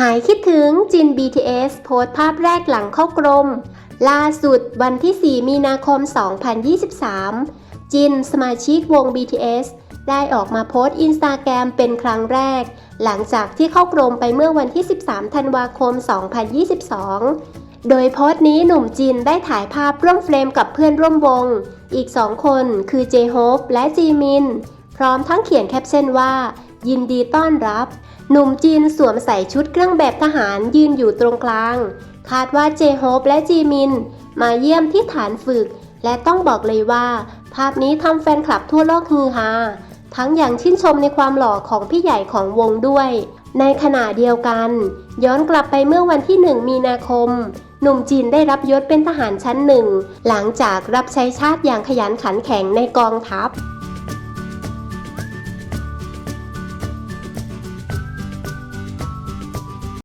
หายคิดถึงจิน BTS โพสต์ภาพแรกหลังเข้ากรม ล่าสุดวันที่ 4 มีนาคม 2023 จินสมาชิกวง BTS ได้ออกมาโพสต์อินสตาแกรมเป็นครั้งแรก หลังจากที่เข้ากรมไปเมื่อวันที่ 13 ธันวาคม 2022 โดยโพสต์นี้หนุ่มจินได้ถ่ายภาพร่วมเฟรมกับเพื่อนร่วมวง อีก2คนคือเจโฮปและจีมิน พร้อมทั้งเขียนแคปชั่นว่า ยินดีต้อนรับ หนุ่มจีนสวมใส่ชุดเครื่องแบบทหารยืนอยู่ตรงกลาง คาดว่าเจโฮปและจีมิน มาเยี่ยมที่ฐานฝึก และต้องบอกเลยว่า ภาพนี้ทำแฟนคลับทั่วโลกฮือฮาทั้งอย่างชื่นชมในความหล่อของพี่ใหญ่ของวงด้วย ในขณะเดียวกัน ย้อนกลับไปเมื่อวันที่ 1 มีนาคม หนุ่มจีนได้รับยศเป็นทหารชั้นหนึ่ง หลังจากรับใช้ชาติอย่างขยันขันแข็งในกองทัพ